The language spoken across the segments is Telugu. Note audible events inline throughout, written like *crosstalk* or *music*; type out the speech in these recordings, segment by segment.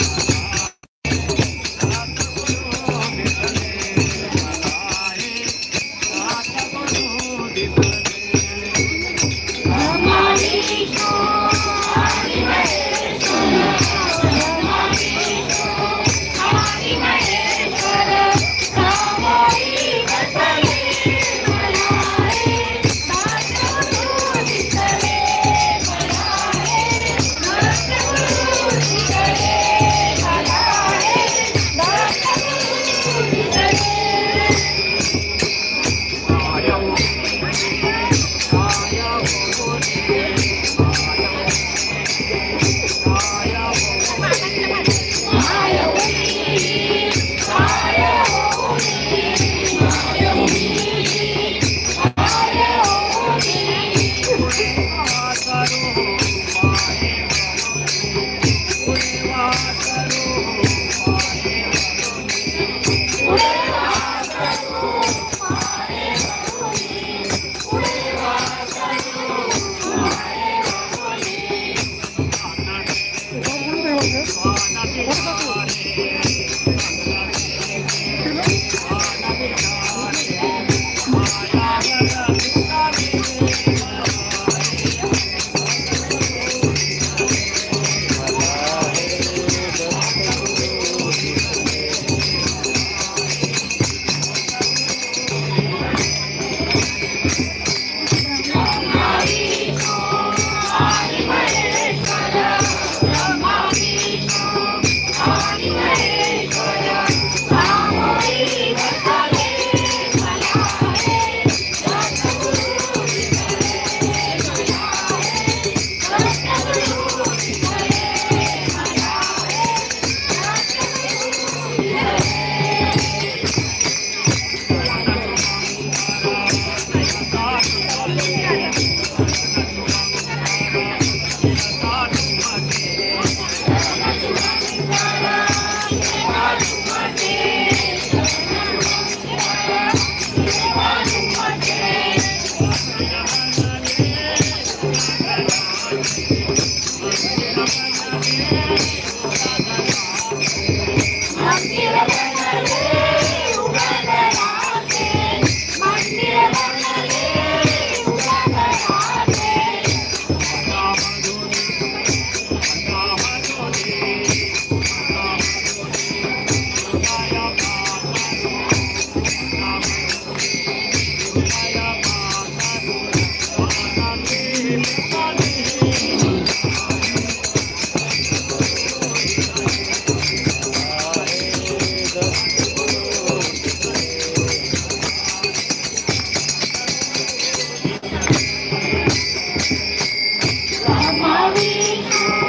you *laughs* Ramavi.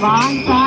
晚上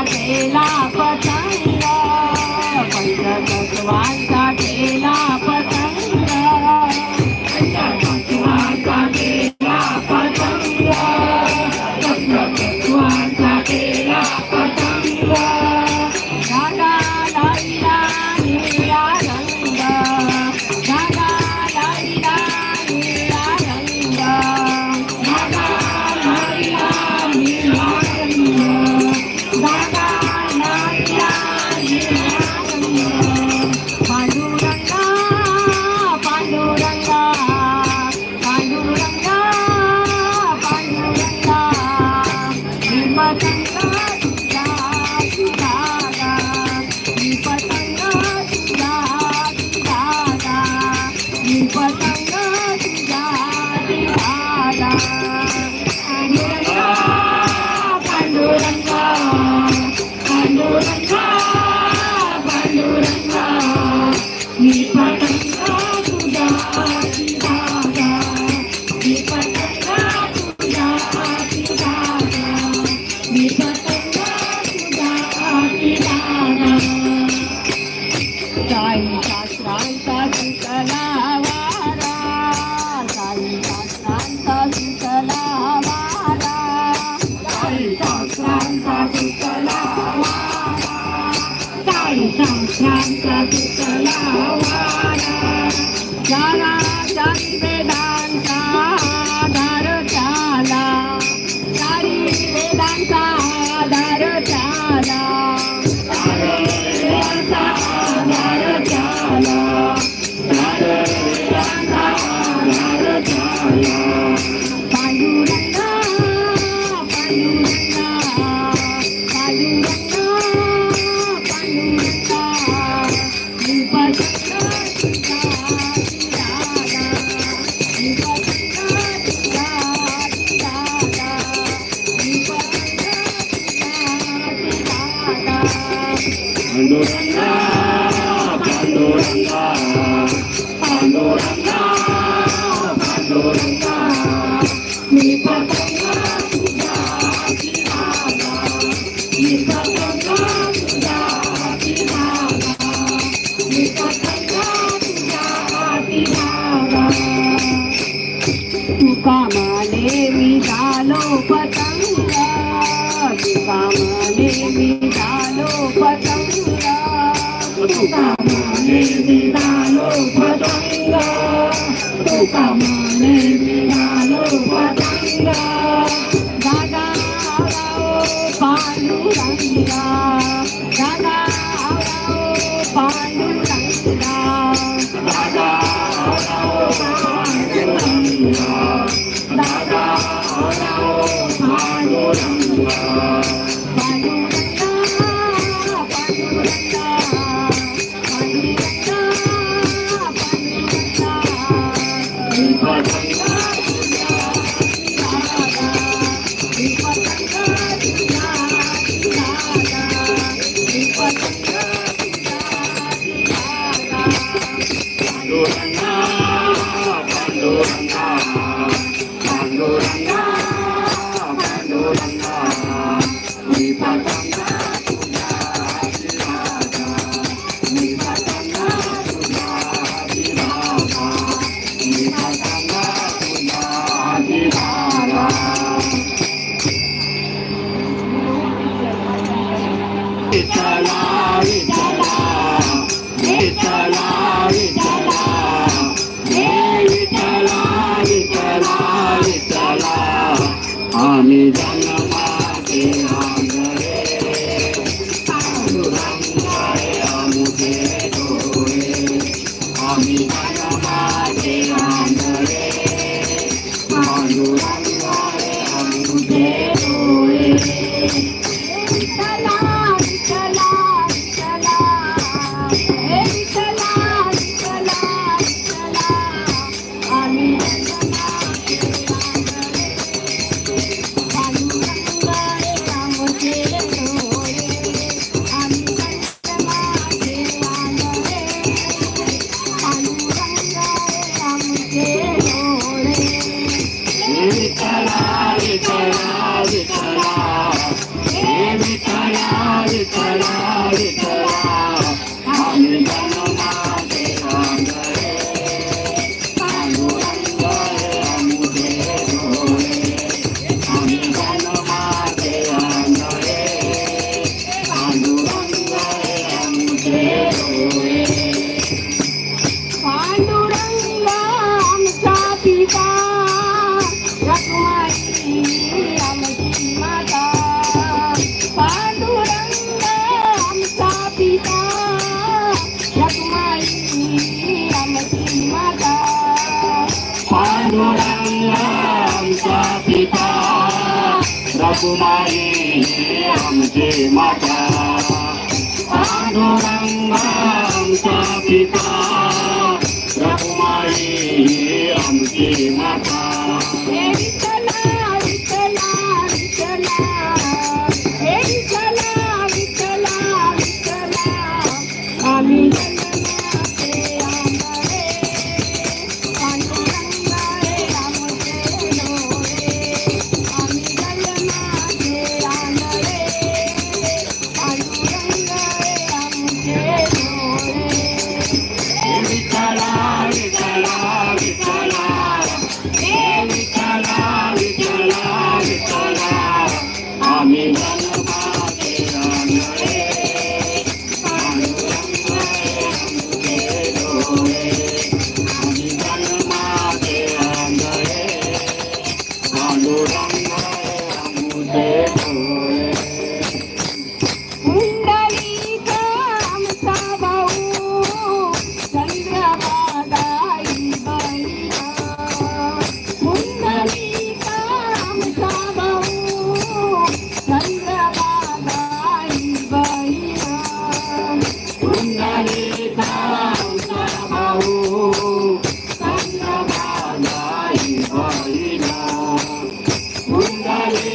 కామాలేవి దాలో పతంగా కామాలేవి దాలో పతంగా కామాలేవి దాలో పతంగా కామాలేవి దాలో పతంగా దాదా పాలు Ranga I need. Yeah, we're tired, we're tired. कुमारी आमची माता. पांडुरंग आमचा पिता. रघुमाई आमची माता.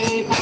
Amen.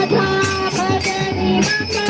Thank you.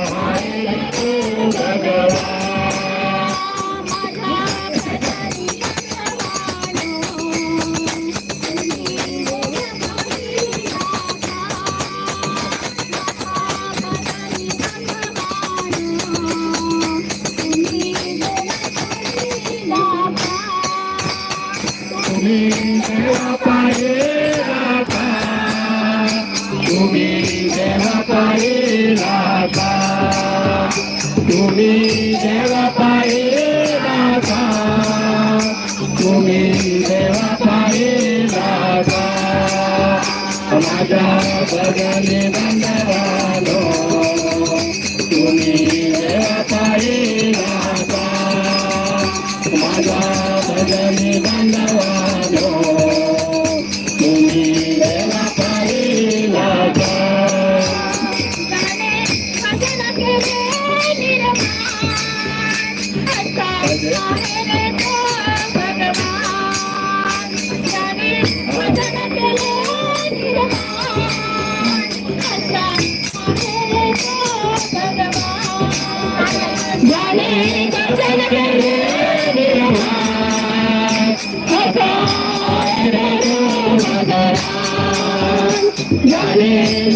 Hare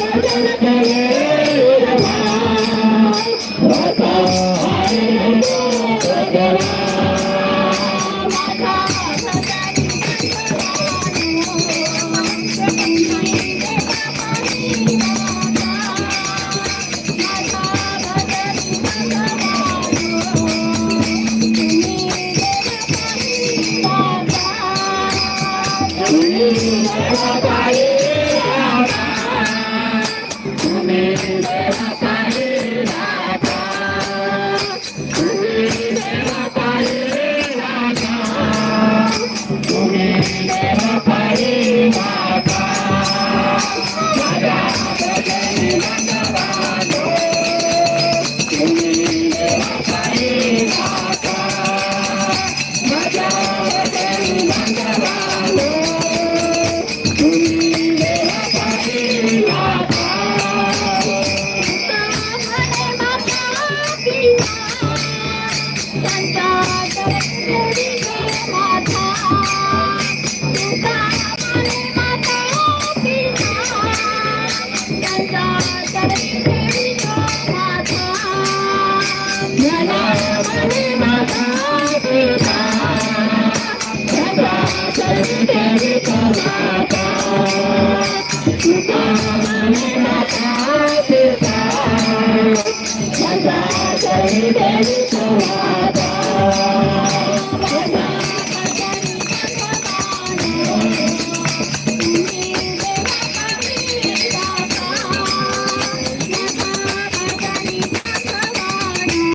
Hare